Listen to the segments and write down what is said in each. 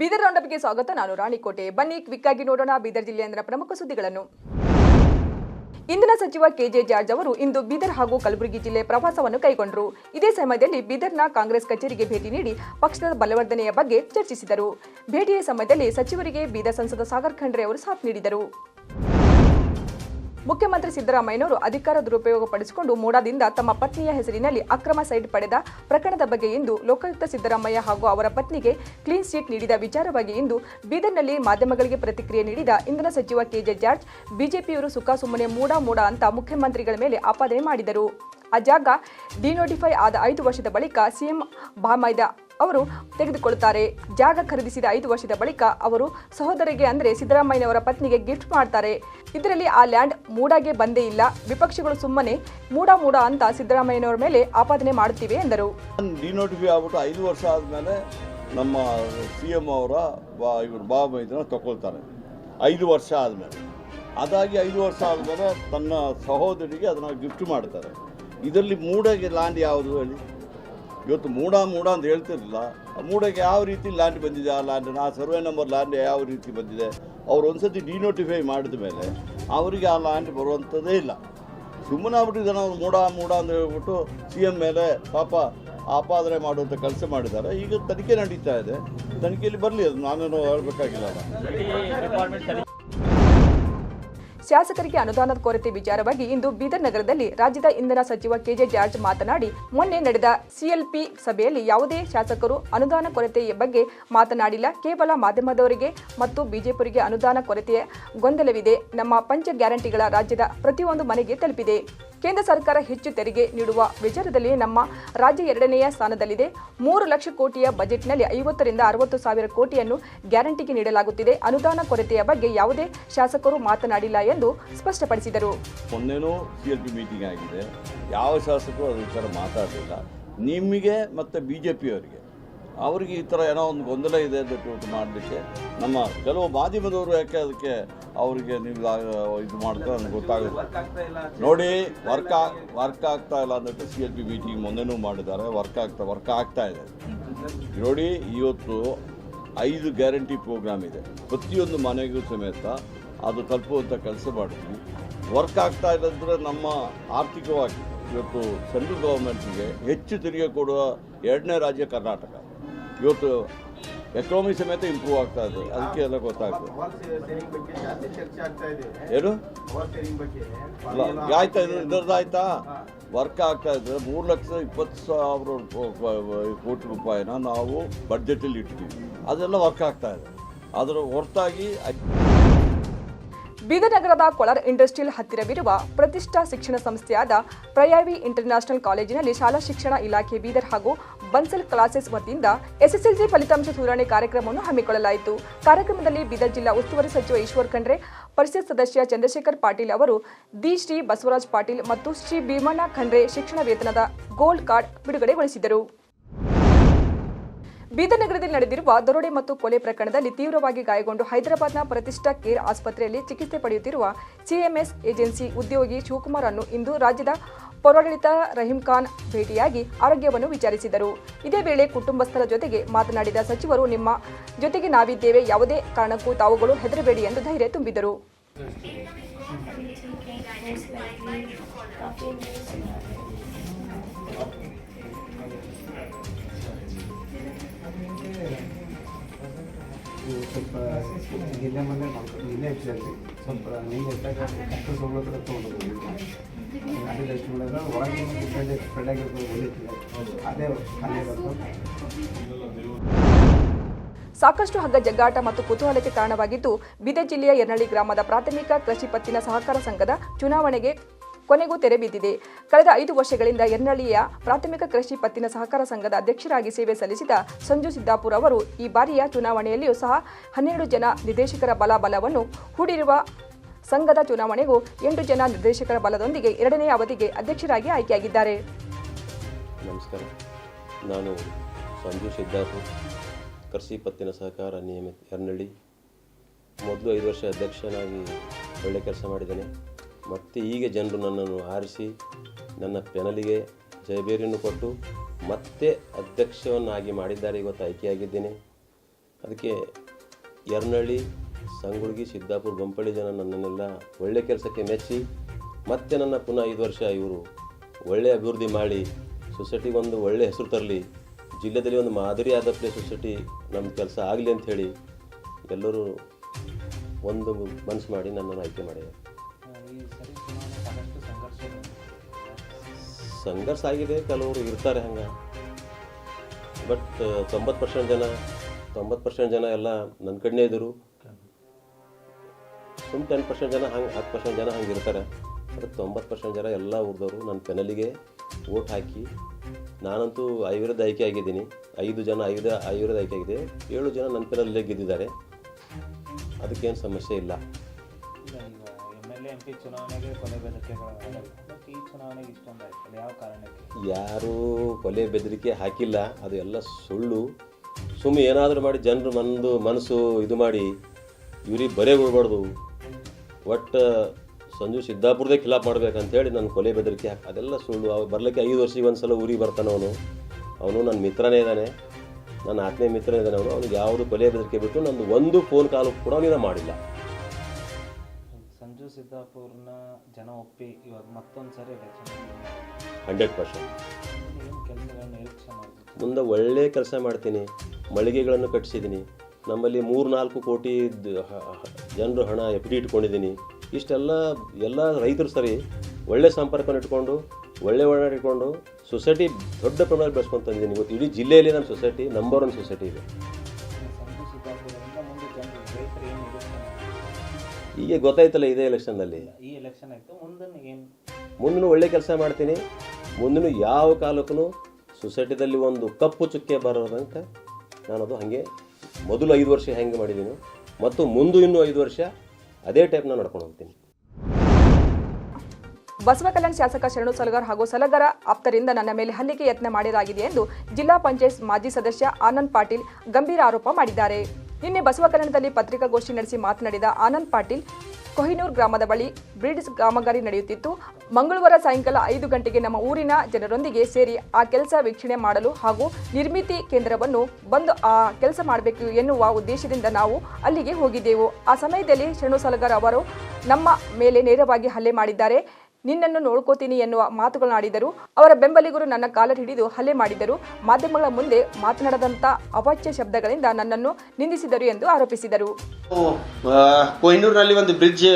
ಬೀದರ್ ರೌಂಡಪ್ಗೆ ಸ್ವಾಗತ. ನಾನು ರಾಣಿಕೋಟೆ. ಬನ್ನಿ ಕ್ವಿಕ್ ಆಗಿ ನೋಡೋಣ ಬೀದರ್ ಜಿಲ್ಲೆಯ ಪ್ರಮುಖ ಸುದ್ದಿಗಳನ್ನು. ಇಂದಿನ ಸಚಿವ ಕೆಜೆ ಜಾರ್ಜ್ ಅವರು ಇಂದು ಬೀದರ್ ಹಾಗೂ ಕಲಬುರಗಿ ಜಿಲ್ಲೆ ಪ್ರವಾಸವನ್ನು ಕೈಗೊಂಡರು. ಇದೇ ಸಮಯದಲ್ಲಿ ಬೀದರ್ನ ಕಾಂಗ್ರೆಸ್ ಕಚೇರಿಗೆ ಭೇಟಿ ನೀಡಿ ಪಕ್ಷದ ಬಲವರ್ಧನೆಯ ಬಗ್ಗೆ ಚರ್ಚಿಸಿದರು. ಭೇಟಿಯ ಸಮಯದಲ್ಲಿ ಸಚಿವರಿಗೆ ಬೀದರ್ ಸಂಸದ ಸಾಗರ್ ಖಂಡ್ರೆ ಅವರು ಸಾಥ್ ನೀಡಿದರು. ಮುಖ್ಯಮಂತ್ರಿ ಸಿದ್ದರಾಮಯ್ಯನವರು ಅಧಿಕಾರ ದುರುಪಯೋಗ ಪಡಿಸಿಕೊಂಡು ಮೋಡಾದಿಂದ ತಮ್ಮ ಪತ್ನಿಯ ಹೆಸರಿನಲ್ಲಿ ಅಕ್ರಮ ಸೈಟ್ ಪಡೆದ ಪ್ರಕರಣದ ಬಗ್ಗೆ ಇಂದು ಲೋಕಾಯುಕ್ತ ಸಿದ್ದರಾಮಯ್ಯ ಹಾಗೂ ಅವರ ಪತ್ನಿಗೆ ಕ್ಲೀನ್ ಚೀಟ್ ನೀಡಿದ ವಿಚಾರವಾಗಿ ಇಂದು ಬೀದರ್ನಲ್ಲಿ ಮಾಧ್ಯಮಗಳಿಗೆ ಪ್ರತಿಕ್ರಿಯೆ ನೀಡಿದ ಇಂಧನ ಸಚಿವ ಕೆಜೆ ಜಾರ್ಜ್, ಬಿಜೆಪಿಯವರು ಸುಮ್ಮನೆ ಮೂಡ ಮೂಡ ಅಂತ ಮುಖ್ಯಮಂತ್ರಿಗಳ ಮೇಲೆ ಆಪಾದನೆ ಮಾಡಿದರು. ಆ ಜಾಗ ಡಿನೋಟಿಫೈ ಆದ ಐದು ವರ್ಷದ ಬಳಿಕ ಸಿಎಂ ಬಾಮೈದ ಅವರು ತೆಗೆದುಕೊಳ್ಳುತ್ತಾರೆ. ಜಾಗ ಖರೀದಿಸಿದ ಐದು ವರ್ಷದ ಬಳಿಕ ಅವರು ಸಹೋದರಿಗೆ ಅಂದರೆ ಸಿದ್ದರಾಮಯ್ಯನವರ ಪತ್ನಿಗೆ ಗಿಫ್ಟ್ ಮಾಡ್ತಾರೆ. ಇದರಲ್ಲಿ ಆ ಲ್ಯಾಂಡ್ ಮೂಡಾಗೆ ಬಂದೇ ಇಲ್ಲ. ವಿಪಕ್ಷಗಳು ಸುಮ್ಮನೆ ಮೂಡ ಮೂಡ ಅಂತ ಸಿದ್ದರಾಮಯ್ಯನವರ ಮೇಲೆ ಆಪಾದನೆ ಮಾಡುತ್ತಿವೆ ಎಂದರು. ಆಗ್ಬಿಟ್ಟು ಐದು ವರ್ಷ ಆದಮೇಲೆ ನಮ್ಮ ಸಿ ಎಂ ಅವರ ಬಾ ಇವರು ಬಾಬಾ ಇದನ್ನು ತಗೊಳ್ತಾರೆ. ಐದು ವರ್ಷ ಆದಮೇಲೆ. ಅದಾಗಿ ಐದು ವರ್ಷ ಆದಮೇಲೆ ತನ್ನ ಸಹೋದರಿಗೆ ಅದನ್ನು ಗಿಫ್ಟ್ ಮಾಡ್ತಾರೆ. ಇದರಲ್ಲಿ ಮೂಡಗೆ ಲ್ಯಾಂಡ್ ಯಾವುದು ಹೇಳಿ? ಇವತ್ತು ಮೂಡ ಮೂಡ ಅಂತ ಹೇಳ್ತಿರಲಿಲ್ಲ. ಆ ಮೂಡಕ್ಕೆ ಯಾವ ರೀತಿ ಲ್ಯಾಂಡ್ ಬಂದಿದೆ, ಆ ಲ್ಯಾಂಡ್ ಆ ಸರ್ವೆ ನಂಬರ್ ಲ್ಯಾಂಡ್ ಯಾವ ರೀತಿ ಬಂದಿದೆ, ಅವ್ರು ಒಂದ್ಸತಿ ಡಿನೋಟಿಫೈ ಮಾಡಿದ ಮೇಲೆ ಅವರಿಗೆ ಆ ಲ್ಯಾಂಡ್ ಬರುವಂಥದ್ದೇ ಇಲ್ಲ. ಸುಮ್ಮನೆ ಆಗ್ಬಿಟ್ಟಿದ್ದಾನೆ ಅವ್ರು ಮೂಡ ಮೂಡ ಅಂತ ಹೇಳ್ಬಿಟ್ಟು ಸಿ ಎಂ ಮೇಲೆ ಪಾಪ ಆಪಾದನೆ ಮಾಡುವಂಥ ಕೆಲಸ ಮಾಡಿದ್ದಾರೆ. ಈಗ ತನಿಖೆ ನಡೀತಾ ಇದೆ. ತನಿಖೆಯಲ್ಲಿ ಬರಲಿ, ಅದು ನಾನೇನು ಹೇಳಬೇಕಾಗಿಲ್ಲ ಶಾಸಕರಿಗೆ ಅನುದಾನದ ಕೊರತೆ ವಿಚಾರವಾಗಿ ಇಂದು ಬೀದರ್ ನಗರದಲ್ಲಿ ರಾಜ್ಯದ ಇಂಧನ ಸಚಿವ ಕೆಜೆ ಜಾರ್ಜ್ ಮಾತನಾಡಿ, ಮೊನ್ನೆ ನಡೆದ ಸಿಎಲ್ಪಿ ಸಭೆಯಲ್ಲಿ ಯಾವುದೇ ಶಾಸಕರು ಅನುದಾನ ಕೊರತೆಯ ಬಗ್ಗೆ ಮಾತನಾಡಿಲ್ಲ. ಕೇವಲ ಮಾಧ್ಯಮದವರಿಗೆ ಮತ್ತು ಬಿಜೆಪಿಗೆ ಅನುದಾನ ಕೊರತೆಯ ಗೊಂದಲವಿದೆ. ನಮ್ಮ ಪಂಚ ಗ್ಯಾರಂಟಿಗಳ ರಾಜ್ಯದ ಪ್ರತಿಯೊಂದು ಮನೆಗೆ ತಲುಪಿದೆ. ಕೇಂದ್ರ ಸರ್ಕಾರ ಹೆಚ್ಚು ತೆರಿಗೆ ನೀಡುವ ವಿಚಾರದಲ್ಲಿ ನಮ್ಮ ರಾಜ್ಯ ಎರಡನೆಯ ಸ್ಥಾನದಲ್ಲಿದೆ. ಮೂರು ಲಕ್ಷ ಕೋಟಿಯ ಬಜೆಟ್ನಲ್ಲಿ ಐವತ್ತರಿಂದ ಅರವತ್ತು ಸಾವಿರ ಕೋಟಿಯನ್ನು ಗ್ಯಾರಂಟಿಗೆ ನೀಡಲಾಗುತ್ತಿದೆ. ಅನುದಾನ ಕೊರತೆಯ ಬಗ್ಗೆ ಯಾವುದೇ ಶಾಸಕರು ಮಾತನಾಡಿಲ್ಲ ಎಂದು ಸ್ಪಷ್ಟಪಡಿಸಿದರು. ಮೀಟಿಂಗ್ ಆಗಿದೆ. ಯಾವ ಶಾಸಕರು ಅದರ ಮಾತಾಡಲಿಲ್ಲ. ನಿಮಗೆ ಮತ್ತು ಬಿ ಜೆ ಅವರಿಗೆ ಈ ಥರ ಏನೋ ಒಂದು ಗೊಂದಲ ಇದೆ ಅಂತ ಮಾಡಲಿಕ್ಕೆ ನಮ್ಮ ಕೆಲವು ಮಾಧ್ಯಮದವರು ಯಾಕೆ ಅದಕ್ಕೆ ಅವರಿಗೆ ನೀವು ಇದು ಮಾಡ್ತಾರೆ ನನಗೆ ಗೊತ್ತಾಗುತ್ತೆ ನೋಡಿ ವರ್ಕ್ ವರ್ಕ್ ಆಗ್ತಾ ಇಲ್ಲ ಅಂದ್ಬಿಟ್ಟು ಸಿ ಎಲ್ ಪಿ ಮೀಟಿಂಗ್ ಮೊನ್ನೆನೂ ಮಾಡಿದ್ದಾರೆ. ವರ್ಕ್ ಆಗ್ತಾ ವರ್ಕ್ ಆಗ್ತಾ ಇದೆ. ನೋಡಿ, ಇವತ್ತು ಐದು ಗ್ಯಾರಂಟಿ ಪ್ರೋಗ್ರಾಮ್ ಇದೆ. ಪ್ರತಿಯೊಂದು ಮನೆಗೂ ಸಮೇತ ಅದು ತಲುಪುವಂಥ ಕೆಲಸ ಮಾಡ್ತೀವಿ. ವರ್ಕ್ ಆಗ್ತಾ ಇಲ್ಲಂದ್ರೆ ನಮ್ಮ ಆರ್ಥಿಕವಾಗಿ ಇವತ್ತು ಸೆಂಟ್ರಲ್ ಗೌರ್ಮೆಂಟ್ಗೆ ಹೆಚ್ಚು ತೆರಿಗೆ ಕೊಡುವ ಎರಡನೇ ರಾಜ್ಯ ಕರ್ನಾಟಕ. ಇವತ್ತು ಎಕನಾಮಿ ಸಮೇತ ಇಂಪ್ರೂವ್ ಆಗ್ತಾ ಇದೆ ಅದಕ್ಕೆ ಎಲ್ಲ ಗೊತ್ತಾಗ್ತದೆ ಏನು ಆಯ್ತಾ ಇದ್ರದ್ದು ಆಯ್ತಾ ವರ್ಕ್ ಆಗ್ತಾ ಇದ್ರೆ ಮೂರು ಲಕ್ಷ ಇಪ್ಪತ್ತು ಸಾವಿರ ಕೋಟಿ ರೂಪಾಯಿನ ನಾವು ಬಡ್ಜೆಟಲ್ಲಿ ಇಟ್ಟಿದ್ದೀವಿ ಅದೆಲ್ಲ ವರ್ಕ್ ಆಗ್ತಾ ಇದೆ ಅದರ ಹೊರತಾಗಿ ಬೀದನಗರದ ನಗರದ ಕೊಳರ್ ಇಂಡಸ್ಟ್ರಿಯಲ್ ಹತ್ತಿರವಿರುವ ಪ್ರತಿಷ್ಠಾ ಶಿಕ್ಷಣ ಸಂಸ್ಥೆಯಾದ ಪ್ರಯಾವಿ ಇಂಟರ್ನ್ಯಾಷನಲ್ ಕಾಲೇಜಿನಲ್ಲಿ ಶಾಲಾ ಶಿಕ್ಷಣ ಇಲಾಖೆ ಬೀದರ್ ಹಾಗೂ ಬನ್ಸಲ್ ಕ್ಲಾಸಸ್ ವತಿಯಿಂದ ಎಸ್ಎಸ್ಎಲ್ಸಿ ಫಲಿತಾಂಶ ಸುಧಾರಣೆ ಕಾರ್ಯಕ್ರಮವನ್ನು ಹಮ್ಮಿಕೊಳ್ಳಲಾಯಿತು. ಕಾರ್ಯಕ್ರಮದಲ್ಲಿ ಬೀದರ್ ಜಿಲ್ಲಾ ಉಸ್ತುವಾರಿ ಸಚಿವ ಈಶ್ವರ್ ಖಂಡ್ರೆ, ಪರಿಷತ್ ಸದಸ್ಯ ಚಂದ್ರಶೇಖರ್ ಪಾಟೀಲ್ ಅವರು ದಿ ಶ್ರೀ ಬಸವರಾಜ್ ಪಾಟೀಲ್ ಮತ್ತು ಶ್ರೀ ಭೀಮಣ್ಣ ಖಂಡ್ರೆ ಶಿಕ್ಷಣ ವೇತನದ ಗೋಲ್ಡ್ ಕಾರ್ಡ್ ಬಿಡುಗಡೆಗೊಳಿಸಿದರು. ಬೀದರ್ ನಗರದಲ್ಲಿ ನಡೆದಿರುವ ದರೋಡೆ ಮತ್ತು ಕೊಲೆ ಪ್ರಕರಣದಲ್ಲಿ ತೀವ್ರವಾಗಿ ಗಾಯಗೊಂಡು ಹೈದರಾಬಾದ್ನ ಪ್ರತಿಷ್ಠಾ ಕೇರ್ ಆಸ್ಪತ್ರೆಯಲ್ಲಿ ಚಿಕಿತ್ಸೆ ಪಡೆಯುತ್ತಿರುವ ಸಿಎಂಎಸ್ ಏಜೆನ್ಸಿ ಉದ್ಯೋಗಿ ಶಿವಕುಮಾರ್ ಅನ್ನು ಇಂದು ರಾಜ್ಯದ ಪೌರಾಡಳಿತ ರಹೀಂ ಖಾನ್ ಭೇಟಿಯಾಗಿ ಆರೋಗ್ಯವನ್ನು ವಿಚಾರಿಸಿದರು. ಇದೇ ವೇಳೆ ಕುಟುಂಬಸ್ಥರ ಜೊತೆಗೆ ಮಾತನಾಡಿದ ಸಚಿವರು, ನಿಮ್ಮ ಜೊತೆಗೆ ನಾವಿದ್ದೇವೆ, ಯಾವುದೇ ಕಾರಣಕ್ಕೂ ತಾವುಗಳು ಹೆದರಬೇಡಿ ಎಂದು ಧೈರ್ಯ ತುಂಬಿದರು. ಸ್ವಲ್ಪ ನಿನ್ನೆ ಸ್ವಲ್ಪ ನೀನು ಸೌಲಭ್ಯ ತೊಗೊಂಡು ಅದೇ ಮಾಡಿದ್ರೆ ಒಳಗೆ ಸ್ಪ್ರೆಡ್ ಅದೇ ಸಾಕಷ್ಟು ಹಗ್ಗ ಜಗ್ಗಾಟ ಮತ್ತು ಕುತೂಹಲಕ್ಕೆ ಕಾರಣವಾಗಿದ್ದು ಬೀದರ್ ಜಿಲ್ಲೆಯ ಯರ್ನಳ್ಳಿ ಗ್ರಾಮದ ಪ್ರಾಥಮಿಕ ಕೃಷಿ ಪತ್ತಿನ ಸಹಕಾರ ಸಂಘದ ಚುನಾವಣೆಗೆ ಕೊನೆಗೂ ತೆರೆ ಬಿದ್ದಿದೆ ಕಳೆದ ಐದು ವರ್ಷಗಳಿಂದ ಯರ್ನಳ್ಳಿಯ ಪ್ರಾಥಮಿಕ ಕೃಷಿ ಪತ್ತಿನ ಸಹಕಾರ ಸಂಘದ ಅಧ್ಯಕ್ಷರಾಗಿ ಸೇವೆ ಸಲ್ಲಿಸಿದ ಸಂಜು ಸಿದ್ದಾಪುರ್ ಅವರು ಈ ಬಾರಿಯ ಚುನಾವಣೆಯಲ್ಲಿಯೂ ಸಹ ಹನ್ನೆರಡು ಜನ ನಿರ್ದೇಶಕರ ಬಲಾಬಲವನ್ನು ಹೂಡಿರುವ ಸಂಘದ ಚುನಾವಣೆಗೂ ಎಂಟು ಜನ ನಿರ್ದೇಶಕರ ಬಲದೊಂದಿಗೆ ಎರಡನೇ ಅವಧಿಗೆ ಅಧ್ಯಕ್ಷರಾಗಿ ಆಯ್ಕೆಯಾಗಿದ್ದಾರೆ. ನಮಸ್ಕಾರ. ನಾನು ಸಂಜು ಸಿದ್ದಾಪುರ್ ಕೃಷಿ ಪತ್ತಿನ ಸಹಕಾರ ನಿಯಮಿತ ಎರ್ನಳ್ಳಿ ಮೊದಲು ಐದು ವರ್ಷ ಅಧ್ಯಕ್ಷನಾಗಿ ಒಳ್ಳೆ ಕೆಲಸ ಮಾಡಿದ್ದೇನೆ. ಮತ್ತು ಈಗ ಜನರು ನನ್ನನ್ನು ಆರಿಸಿ, ನನ್ನ ಪೆನಲಿಗೆ ಜಯಬೇರಿಯನ್ನು ಕೊಟ್ಟು ಮತ್ತೆ ಅಧ್ಯಕ್ಷವನ್ನಾಗಿ ಮಾಡಿದ್ದಾರೆ. ಇವತ್ತು ಆಯ್ಕೆಯಾಗಿದ್ದೇನೆ. ಅದಕ್ಕೆ ಯರ್ನಳ್ಳಿ ಸಂಗುಳ್ಗಿ ಸಿದ್ದಾಪುರ ಗೊಂಪಳ್ಳಿ ಜನ ನನ್ನನ್ನೆಲ್ಲ ಒಳ್ಳೆ ಕೆಲಸಕ್ಕೆ ಮೆಚ್ಚಿ ಮತ್ತೆ ನನ್ನ ಪುನಃ ಐದು ವರ್ಷ ಇವರು ಒಳ್ಳೆ ಅಭಿವೃದ್ಧಿ ಮಾಡಿ ಸೊಸೈಟಿಗೆ ಒಂದು ಒಳ್ಳೆ ಹೆಸರು ತರಲಿ ಜಿಲ್ಲೆಯಲ್ಲಿ ಒಂದು ಮಾದರಿ ಆದ ಪ್ಲೇ ಸೊಸೈಟಿ ನಮ್ಮ ಕೆಲಸ ಆಗಲಿ ಅಂಥೇಳಿ ಎಲ್ಲರೂ ಒಂದು ಮನಸ್ಸು ಮಾಡಿ ನನ್ನನ್ನು ಆಯ್ಕೆ ಮಾಡಿದ್ದಾರೆ ಸಂಘರ್ಷ ಸಂಘರ್ಷ ಆಗಿದೆ ಕೆಲವರು ಇರ್ತಾರೆ ಹಂಗೆ. ಬಟ್ ತೊಂಬತ್ತು ಪರ್ಸೆಂಟ್ ಜನ ತೊಂಬತ್ತು ಪರ್ಸೆಂಟ್ ಜನ ಎಲ್ಲ ನನ್ನ ಕಡೆನೇ ಇದ್ದರು ಸುಮ್ ಟೆನ್ ಪರ್ಸೆಂಟ್ ಜನ ಹಂಗೆ ಹತ್ತು ಪರ್ಸೆಂಟ್ ಜನ ಹಂಗೆ ಇರ್ತಾರೆ. ಅದಕ್ಕೆ ತೊಂಬತ್ತು ಪರ್ಸೆಂಟ್ ಜನ ಎಲ್ಲ ಊರ್ದವರು ನನ್ನ ಪೆನಲಿಗೆ ಓಟ್ ಹಾಕಿ ನಾನಂತೂ ಐವರದ ಆಯ್ಕೆ ಆಗಿದ್ದೀನಿ. ಐದು ಜನ ಐದು ಐವರದ ಆಯ್ಕೆ ಆಗಿದೆ. ಏಳು ಜನ ನನ್ನ ಪೆನಲ್ಲೇ ಗೆದ್ದಿದ್ದಾರೆ. ಅದಕ್ಕೇನು ಸಮಸ್ಯೆ ಇಲ್ಲ. ಯಾರೂ ಕೊಲೆ ಬೆದರಿಕೆ ಹಾಕಿಲ್ಲ. ಅದು ಎಲ್ಲ ಸುಳ್ಳು. ಸುಮ್ಮನೆ ಏನಾದರೂ ಮಾಡಿ ಜನರು ಮಂದು ಮನಸ್ಸು ಇದು ಮಾಡಿ ಇವ್ರಿಗೆ ಬರೇ ಬಿಡ್ಬಾರ್ದು ಒಟ್ಟು ಸಂಜು ಸಿದ್ದಾಪುರದೇ ಖಿಲಾಫ್ ಮಾಡ್ಬೇಕಂತೇಳಿ ನಾನು ಕೊಲೆ ಬೆದರಿಕೆ ಹಾಕಿ ಅದೆಲ್ಲ ಸುಳ್ಳು. ಅವ ಬರಲಿಕ್ಕೆ ಐದು ವರ್ಷಕ್ಕೆ ಒಂದು ಸಲ ಊರಿಗೆ ಬರ್ತಾನೆ ಅವನು. ಅವನು ನನ್ನ ಮಿತ್ರನೇ ಇದ್ದಾನೆ. ನನ್ನ ಆತ್ಮೀಯ ಮಿತ್ರನೇ ಇದ್ದಾನೆ ಅವನು. ಅವ್ನಿಗೆ ಯಾವುದು ಕೊಲೆ ಬೆದರಿಕೆ ಬಿಟ್ಟು ನಂದು ಒಂದು ಫೋನ್ ಕಾಲು ಕೂಡ ಅವನಿಂದ ಮಾಡಿಲ್ಲ. ಸಂಜು ಸಿದ್ದಾಪುರ್ನ ಜನ ಒಪ್ಪಿ ಇವಾಗ ಮತ್ತೊಂದು ಸರಿ ಹಂಡ್ರೆಡ್ ಪರ್ಸೆಂಟ್. ಮುಂದೆ ಒಳ್ಳೆಯ ಕೆಲಸ ಮಾಡ್ತೀನಿ. ಮಳಿಗೆಗಳನ್ನು ಕಟ್ಟಿಸಿದ್ದೀನಿ ನಮ್ಮಲ್ಲಿ ಮೂರು ನಾಲ್ಕು ಕೋಟಿ ಜನರು ಹಣ ಎಫ್ ಡಿ ಇಟ್ಕೊಂಡಿದ್ದೀನಿ. ಇಷ್ಟೆಲ್ಲ ಎಲ್ಲ ರೈತರು ಸರಿ ಒಳ್ಳೆ ಸಂಪರ್ಕವನ್ನು ಇಟ್ಕೊಂಡು ಒಳ್ಳೆ ಒಳ್ಳೆ ಇಟ್ಕೊಂಡು ಸೊಸೈಟಿ ದೊಡ್ಡ ಪ್ರಮಾಣದಲ್ಲಿ ಬೆಳೆಸ್ಕೊಂಡು ತಂದಿದ್ದೀನಿ ಇವತ್ತು ಇಡೀ ಜಿಲ್ಲೆಯಲ್ಲಿ ನಮ್ಮ ಸೊಸೈಟಿ ನಂಬರ್ ಒನ್ ಸೊಸೈಟಿ ಇದೆ? ಈಗ ಗೊತ್ತಾಯ್ತಲ್ಲ ಇದೇ ಎಲೆಕ್ಷನ್ನಲ್ಲಿ ಮುಂದಿನ ಒಳ್ಳೆ ಕೆಲಸ ಮಾಡ್ತೀನಿ. ಮುಂದಿನ ಯಾವ ಕಾಲಕ್ಕೂ ಸೊಸೈಟಿದಲ್ಲಿ ಒಂದು ಕಪ್ಪು ಚುಕ್ಕೆ ಬರೋದಂತ ನಾನು ಅದು ಹಾಗೆ ಮೊದಲು ಐದು ವರ್ಷ ಹೆಂಗೆ ಮಾಡಿದ್ದೀನಿ ಮತ್ತು ಮುಂದೆ ಇನ್ನೂ ಐದು ವರ್ಷ ಅದೇ ಟೈಪ್ನ ನಡ್ಕೊಂಡು ಹೋಗ್ತೀನಿ. ಬಸವಕಲ್ಯಾಣ್ ಶಾಸಕ ಶರಣು ಸಲಗರ್ ಹಾಗೂ ಸಲಗರ ಆಪ್ತರಿಂದ ನನ್ನ ಮೇಲೆ ಹಲ್ಲಿಕೆ ಯತ್ನ ಮಾಡಲಾಗಿದೆ ಎಂದು ಜಿಲ್ಲಾ ಪಂಚಾಯತ್ ಮಾಜಿ ಸದಸ್ಯ ಆನಂದ್ ಪಾಟೀಲ್ ಗಂಭೀರ ಆರೋಪ ಮಾಡಿದ್ದಾರೆ. ನಿನ್ನೆ ಬಸವಕಲ್ಯಾಣದಲ್ಲಿ ಪತ್ರಿಕಾಗೋಷ್ಠಿ ನಡೆಸಿ ಮಾತನಾಡಿದ ಆನಂದ್ ಪಾಟೀಲ್ ಕೊಹಿನೂರ್ ಗ್ರಾಮದ ಬಳಿ ಬ್ರಿಡ್ಜ್ ಕಾಮಗಾರಿ ನಡೆಯುತ್ತಿತ್ತು. ಮಂಗಳವಾರ ಸಾಯಂಕಾಲ ಐದು ಗಂಟೆಗೆ ನಮ್ಮ ಊರಿನ ಜನರೊಂದಿಗೆ ಸೇರಿ ಆ ಕೆಲಸ ವೀಕ್ಷಣೆ ಮಾಡಲು ಹಾಗೂ ನಿರ್ಮಿತಿ ಕೇಂದ್ರವನ್ನು ಬಂದು ಆ ಕೆಲಸ ಮಾಡಬೇಕು ಎನ್ನುವ ಉದ್ದೇಶದಿಂದ ನಾವು ಅಲ್ಲಿಗೆ ಹೋಗಿದ್ದೆವು. ಆ ಸಮಯದಲ್ಲಿ ಶರಣು ಸಲಗರ್ ಅವರು ನಮ್ಮ ಮೇಲೆ ನೇರವಾಗಿ ಹಲ್ಲೆ ಮಾಡಿದ್ದಾರೆ. ನಿನ್ನನ್ನು ನೋಡ್ಕೋತೀನಿ ಎನ್ನುವ ಮಾತುಗಳನ್ನಾಡಿದರು ಅವರ ಬೆಂಬಲಿಗರು ನನ್ನ ಕಾಲರ್ ಹಿಡಿದು ಹಲ್ಲೆ ಮಾಡಿದರು. ಮಾಧ್ಯಮಗಳ ಮುಂದೆ ಮಾತನಾಡದಂತ ಅವಾಚ್ಯ ಶಬ್ದಗಳಿಂದ ನನ್ನನ್ನು ನಿಂದಿಸಿದರು ಎಂದು ಆರೋಪಿಸಿದರು. ಕೊಯ್ನೂರಿನಲ್ಲಿ ಒಂದು ಬ್ರಿಡ್ಜ್,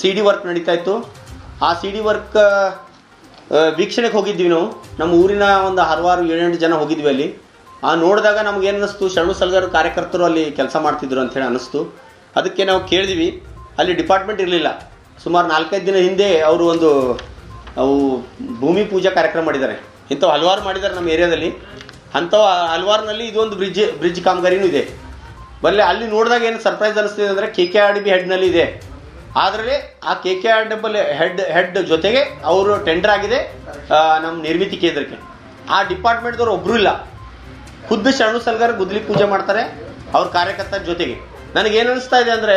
ಸಿ ಡಿ ವರ್ಕ್ ನಡೀತಾ ಇತ್ತು. ಆ ಸಿ ಡಿ ವರ್ಕ್ ವೀಕ್ಷಣೆಗೆ ಹೋಗಿದ್ವಿ ನಾವು. ನಮ್ಮ ಊರಿನ ಒಂದು ಹಲವಾರು ಏಳೆಂಟು ಜನ ಹೋಗಿದ್ವಿ ಅಲ್ಲಿ. ಆ ನೋಡಿದಾಗ ನಮ್ಗೆ ಏನು ಅನ್ನಿಸ್ತು? ಶರಣು ಸಲಗರ ಕಾರ್ಯಕರ್ತರು ಅಲ್ಲಿ ಕೆಲಸ ಮಾಡ್ತಿದ್ರು ಅಂತ ಹೇಳಿ ಅನ್ನಿಸ್ತು. ಅದಕ್ಕೆ ನಾವು ಕೇಳಿದ್ವಿ. ಅಲ್ಲಿ ಡಿಪಾರ್ಟ್ಮೆಂಟ್ ಇರಲಿಲ್ಲ. ಸುಮಾರು ನಾಲ್ಕೈದು ದಿನ ಹಿಂದೆ ಅವರು ಒಂದು, ಅವು ಭೂಮಿ ಪೂಜಾ ಕಾರ್ಯಕ್ರಮ ಮಾಡಿದ್ದಾರೆ. ಇಂಥವು ಹಲವಾರು ಮಾಡಿದ್ದಾರೆ ನಮ್ಮ ಏರಿಯಾದಲ್ಲಿ. ಅಂಥವು ಹಲವಾರಿನಲ್ಲಿ ಇದೊಂದು ಬ್ರಿಡ್ಜ್ ಬ್ರಿಡ್ಜ್ ಕಾಮಗಾರಿನೂ ಇದೆ. ಬರಲಿ ಅಲ್ಲಿ ನೋಡಿದಾಗ ಏನು ಸರ್ಪ್ರೈಸ್ ಅನಿಸ್ತಿದೆ ಅಂದರೆ K K R D B ಹೆಡ್ನಲ್ಲಿ ಇದೆ. ಆದರೆ ಆ K K R double head head ಜೊತೆಗೆ ಅವರು ಟೆಂಡರ್ ಆಗಿದೆ ನಮ್ಮ ನಿರ್ಮಿತಿ ಕೇಂದ್ರಕ್ಕೆ. ಆ ಡಿಪಾರ್ಟ್ಮೆಂಟ್ದವ್ರು ಒಬ್ಬರು ಇಲ್ಲ. ಖುದ್ದು ಶರಣು ಸಲ್ಗಾರ ಗುದ್ಲಿ ಪೂಜೆ ಮಾಡ್ತಾರೆ, ಅವ್ರ ಕಾರ್ಯಕರ್ತರ ಜೊತೆಗೆ. ನನಗೇನು ಅನಿಸ್ತಾ ಇದೆ ಅಂದರೆ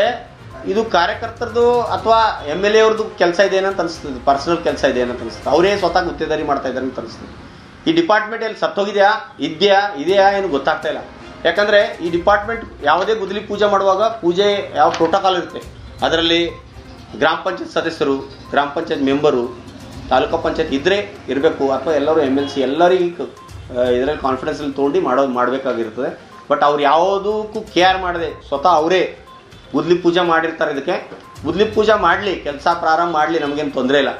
ಇದು ಕಾರ್ಯಕರ್ತರದು ಅಥವಾ ಎಂ ಎಲ್ ಎ ಅವ್ರದ್ದು ಕೆಲಸ ಇದೆ ಏನಂತ ಅನಿಸ್ತದೆ ಪರ್ಸನಲ್ ಕೆಲಸ ಇದೆ ಅಂತ ಅನಿಸ್ತದೆ. ಅವರೇ ಸ್ವತಃ ಗುತ್ತೇದಾರಿ ಮಾಡ್ತಾ ಇದ್ದಾರೆ ಅಂತ ಅನಿಸ್ತದೆ. ಈ ಡಿಪಾರ್ಟ್ಮೆಂಟ್ ಎಲ್ಲಿ ಸತ್ತೋಗಿದೆಯಾ, ಇದೆಯಾ ಇದೆಯಾ ಏನು ಗೊತ್ತಾಗ್ತಾ ಇಲ್ಲ. ಯಾಕಂದರೆ ಈ ಡಿಪಾರ್ಟ್ಮೆಂಟ್ ಯಾವುದೇ ಗುದ್ದಲಿ ಪೂಜೆ ಮಾಡುವಾಗ ಪೂಜೆ ಯಾವ ಪ್ರೋಟೋಕಾಲ್ ಇರುತ್ತೆ. ಅದರಲ್ಲಿ ಗ್ರಾಮ ಪಂಚಾಯತ್ ಸದಸ್ಯರು, ಗ್ರಾಮ ಪಂಚಾಯತ್ ಮೆಂಬರು ತಾಲೂಕು ಪಂಚಾಯತ್ ಇದ್ದರೆ ಇರಬೇಕು ಅಥವಾ ಎಲ್ಲರೂ ಎಂ ಎಲ್ ಸಿ ಎಲ್ಲರಿಗೂ ಇದರಲ್ಲಿ ಕಾನ್ಫಿಡೆನ್ಸಲ್ಲಿ ತೊಗೊಂಡು ಮಾಡೋದು ಮಾಡಬೇಕಾಗಿರ್ತದೆ. ಬಟ್ ಅವ್ರು ಯಾವುದಕ್ಕೂ ಕೇರ್ ಮಾಡದೆ ಸ್ವತಃ ಅವರೇ ಗುದ್ಲಿ ಪೂಜೆ ಮಾಡಿರ್ತಾರೆ ಇದಕ್ಕೆ. ಉದ್ಲಿ ಪೂಜೆ ಮಾಡಲಿ, ಕೆಲಸ ಪ್ರಾರಂಭ ಮಾಡಲಿ, ನಮಗೇನು ತೊಂದರೆ ಇಲ್ಲ.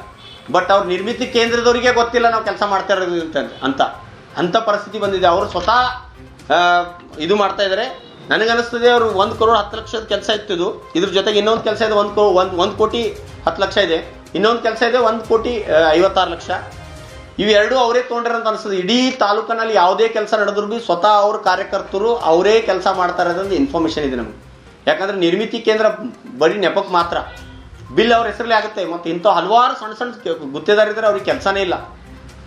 ಬಟ್ ಅವ್ರು ನಿರ್ಮಿತಿ ಕೇಂದ್ರದವರಿಗೆ ಗೊತ್ತಿಲ್ಲ ನಾವು ಕೆಲಸ ಮಾಡ್ತಾ ಇರೋದು ಅಂತ ಅಂಥ ಪರಿಸ್ಥಿತಿ ಬಂದಿದೆ. ಅವರು ಸ್ವತಃ ಇದು ಮಾಡ್ತಾ ಇದ್ದಾರೆ ನನಗನ್ನಿಸ್ತದೆ ಅವರು ಒಂದು ಕರೋಡ್ ಹತ್ತು ಲಕ್ಷದ ಕೆಲಸ ಇತ್ತು ಇದು. ಇದ್ರ ಜೊತೆಗೆ ಇನ್ನೊಂದು ಕೆಲಸ ಇದೆ, ಒಂದು ಕೋ ಒಂದು ಒಂದು ಕೋಟಿ ಹತ್ತು ಲಕ್ಷ ಇದೆ. ಇನ್ನೊಂದು ಕೆಲಸ ಇದೆ, ಒಂದು ಕೋಟಿ ಐವತ್ತಾರು ಲಕ್ಷ. ಇವೆರಡೂ ಅವರೇ ತೊಗೊಂಡ್ರಂತ ಅನಿಸ್ತದೆ. ಇಡೀ ತಾಲೂಕಿನಲ್ಲಿ ಯಾವುದೇ ಕೆಲಸ ನಡೆದ್ರು ಭೀ ಸ್ವತಃ ಅವ್ರ ಕಾರ್ಯಕರ್ತರು ಅವರೇ ಕೆಲಸ ಮಾಡ್ತಾರೆ ಇರೋದೊಂದು ಇನ್ಫಾರ್ಮೇಷನ್ ಇದೆ ನಮಗೆ. ಯಾಕಂದ್ರೆ ನಿರ್ಮಿತಿ ಕೇಂದ್ರ ಬರೀ ನೆಪಕ್ಕೆ ಮಾತ್ರ. ಬಿಲ್ ಅವ್ರ ಹೆಸರಲ್ಲಿ ಆಗುತ್ತೆ. ಮತ್ತು ಇಂಥ ಹಲವಾರು ಸಣ್ಣ ಸಣ್ಣ ಗುತ್ತೇದಾರಿದ್ರೆ ಅವ್ರಿಗೆ ಕೆಲಸನೇ ಇಲ್ಲ.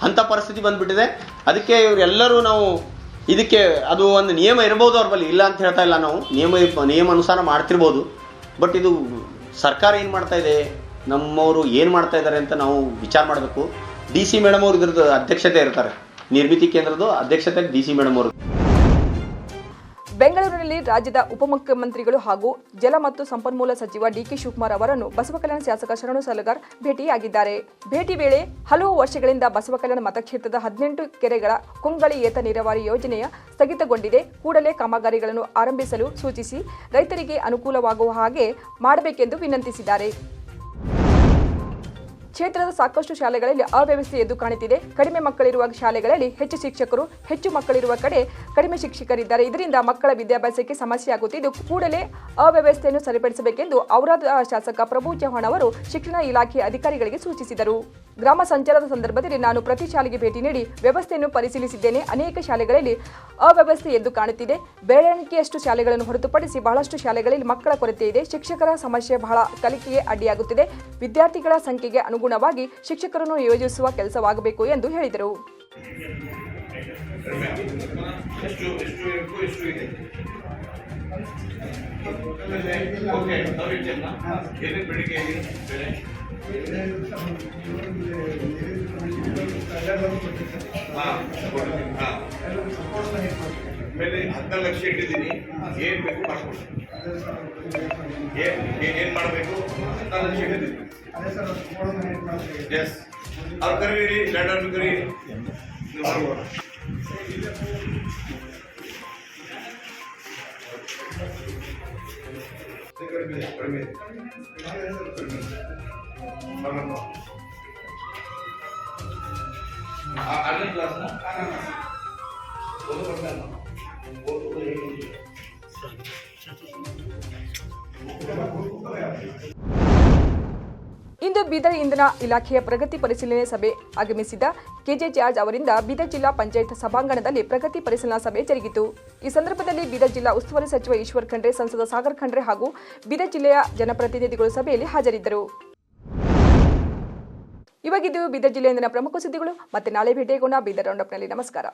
ಅಂಥ ಪರಿಸ್ಥಿತಿ ಬಂದ್ಬಿಟ್ಟಿದೆ. ಅದಕ್ಕೆ ಇವರೆಲ್ಲರೂ ನಾವು ಇದಕ್ಕೆ ಅದು ಒಂದು ನಿಯಮ ಇರ್ಬೋದು ಅವ್ರ ಬಳಿ. ಇಲ್ಲ ಅಂತ ಹೇಳ್ತಾ ಇಲ್ಲ ನಾವು. ನಿಯಮ ನಿಯಮ ಅನುಸಾರ ಮಾಡ್ತಿರ್ಬೋದು. ಬಟ್ ಇದು ಸರ್ಕಾರ ಏನು ಮಾಡ್ತಾ ಇದೆ? ನಮ್ಮವರು ಏನು ಮಾಡ್ತಾ ಇದ್ದಾರೆ ಅಂತ ನಾವು ವಿಚಾರ ಮಾಡಬೇಕು. ಡಿ ಸಿ ಮೇಡಮ್ ಅವರು ಇದ್ರದ್ದು ಅಧ್ಯಕ್ಷತೆ ಇರ್ತಾರೆ. ನಿರ್ಮಿತಿ ಕೇಂದ್ರದ್ದು ಅಧ್ಯಕ್ಷತೆ ಡಿ ಸಿ ಮೇಡಮ್ ಅವರು ಬೆಂಗಳೂರಿನಲ್ಲಿ ರಾಜ್ಯದ ಉಪಮುಖ್ಯಮಂತ್ರಿಗಳು ಹಾಗೂ ಜಲ ಮತ್ತು ಸಂಪನ್ಮೂಲ ಸಚಿವ ಡಿಕೆ ಶಿವಕುಮಾರ್ ಅವರನ್ನು ಬಸವಕಲ್ಯಾಣ ಶಾಸಕ ಶರಣು ಸಲಗಾರ್ ಭೇಟಿಯಾಗಿದ್ದಾರೆ. ಭೇಟಿ ವೇಳೆ ಹಲವು ವರ್ಷಗಳಿಂದ ಬಸವಕಲ್ಯಾಣ ಮತಕ್ಷೇತ್ರದ ಹದಿನೆಂಟು ಕೆರೆಗಳ ಕುಂಗಳಿ ಏತ ನೀರಾವರಿ ಯೋಜನೆಯ ಸ್ಥಗಿತಗೊಂಡಿದೆ. ಕೂಡಲೇ ಕಾಮಗಾರಿಗಳನ್ನು ಆರಂಭಿಸಲು ಸೂಚಿಸಿ ರೈತರಿಗೆ ಅನುಕೂಲವಾಗುವ ಹಾಗೆ ಮಾಡಬೇಕೆಂದು ವಿನಂತಿಸಿದ್ದಾರೆ. ಕ್ಷೇತ್ರದ ಸಾಕಷ್ಟು ಶಾಲೆಗಳಲ್ಲಿ ಅವ್ಯವಸ್ಥೆ ಎದ್ದು ಕಾಣುತ್ತಿದೆ. ಕಡಿಮೆ ಮಕ್ಕಳಿರುವ ಶಾಲೆಗಳಲ್ಲಿ ಹೆಚ್ಚು ಶಿಕ್ಷಕರು, ಹೆಚ್ಚು ಮಕ್ಕಳಿರುವ ಕಡೆ ಕಡಿಮೆ ಶಿಕ್ಷಕರಿದ್ದಾರೆ. ಇದರಿಂದ ಮಕ್ಕಳ ವಿದ್ಯಾಭ್ಯಾಸಕ್ಕೆ ಸಮಸ್ಯೆಯಾಗುತ್ತಿದ್ದು ಕೂಡಲೇ ಅವ್ಯವಸ್ಥೆಯನ್ನು ಸರಿಪಡಿಸಬೇಕೆಂದು ಔರಾದ ಶಾಸಕ ಪ್ರಭು ಚೌಹಾಣ್ ಅವರು ಶಿಕ್ಷಣ ಇಲಾಖೆ ಅಧಿಕಾರಿಗಳಿಗೆ ಸೂಚಿಸಿದರು. ಗ್ರಾಮ ಸಂಚಾರದ ಸಂದರ್ಭದಲ್ಲಿ ನಾನು ಪ್ರತಿ ಶಾಲೆಗೆ ಭೇಟಿ ನೀಡಿ ವ್ಯವಸ್ಥೆಯನ್ನು ಪರಿಶೀಲಿಸಿದ್ದೇನೆ. ಅನೇಕ ಶಾಲೆಗಳಲ್ಲಿ ಅವ್ಯವಸ್ಥೆ ಎದ್ದು ಕಾಣುತ್ತಿದೆ. ಬೆಳವಣಿಗೆಯಷ್ಟು ಶಾಲೆಗಳನ್ನು ಹೊರತುಪಡಿಸಿ ಬಹಳಷ್ಟು ಶಾಲೆಗಳಲ್ಲಿ ಮಕ್ಕಳ ಕೊರತೆ ಇದೆ. ಶಿಕ್ಷಕರ ಸಮಸ್ಯೆ ಬಹಳ ಕಲಿಕೆಗೆ ಅಡ್ಡಿಯಾಗುತ್ತಿದೆ. ವಿದ್ಯಾರ್ಥಿಗಳ ಸಂಖ್ಯೆಗೆ ಅನುಗುಣವಾಗಿ ಶಿಕ್ಷಕರನ್ನು ಯೋಜಿಸುವ ಕೆಲಸವಾಗಬೇಕು ಎಂದು ಹೇಳಿದರು. ಆಮೇಲೆ ಹದಿನಾರು ಲಕ್ಷ ಇಟ್ಟಿದ್ದೀನಿ. ಏನ್ ಬೇಕು ಮಾಡ್ಕೊಡ್ತೀನಿ ಏನ್, ಏನು ಮಾಡಬೇಕು? ಹದಿನಾರು ಲಕ್ಷ ಇಟ್ಟಿದ್ದೀನಿ. ಎಸ್ ಅವ್ರು ಕರೀರಿ ಲ್ಯಾಂಡರ್ ಕರೀರಿ. ಮಾಡ್ಬೋದು. ಕಡಿಮೆ ಇದೆ, ಕಡಿಮೆ ಇದೆ. ಕಡಿಮೆ ಇದೆ. ಬರ್ಬೇಕು. ಆ- ಆರನೇ ಕ್ಲಾಸ್ನ ಒಂದು ಪರ್ಸೆಂಟ್ ಒಂದು ಇಂದು ಬೀದರ್ ಇಂಧನ ಇಲಾಖೆಯ ಪ್ರಗತಿ ಪರಿಶೀಲನೆ ಸಭೆ ಆಗಮಿಸಿದ ಕೆಜೆ ಜಾರ್ಜ್ ಅವರಿಂದ ಬೀದರ್ ಜಿಲ್ಲಾ ಪಂಚಾಯತ್ ಸಭಾಂಗಣದಲ್ಲಿ ಪ್ರಗತಿ ಪರಿಶೀಲನಾ ಸಭೆ ಜರುಗಿತು. ಈ ಸಂದರ್ಭದಲ್ಲಿ ಬೀದರ್ ಜಿಲ್ಲಾ ಉಸ್ತುವಾರಿ ಸಚಿವ ಈಶ್ವರ್ ಖಂಡ್ರೆ, ಸಂಸದ ಸಾಗರ್ ಖಂಡ್ರೆ ಹಾಗೂ ಬೀದರ್ ಜಿಲ್ಲೆಯ ಜನಪ್ರತಿನಿಧಿಗಳು ಸಭೆಯಲ್ಲಿ ಹಾಜರಿದ್ದರು. ಇವಾಗಿದ್ದು ಬೀದರ್ ಜಿಲ್ಲೆಯಿಂದ ಪ್ರಮುಖ ಸುದ್ದಿಗಳು. ಮತ್ತೆ ನಾಳೆ ಭೇಟಿಯಾಗೋಣ. ಬೀದರ್ ರೌಂಡಪ್ನಲ್ಲಿ ನಮಸ್ಕಾರ.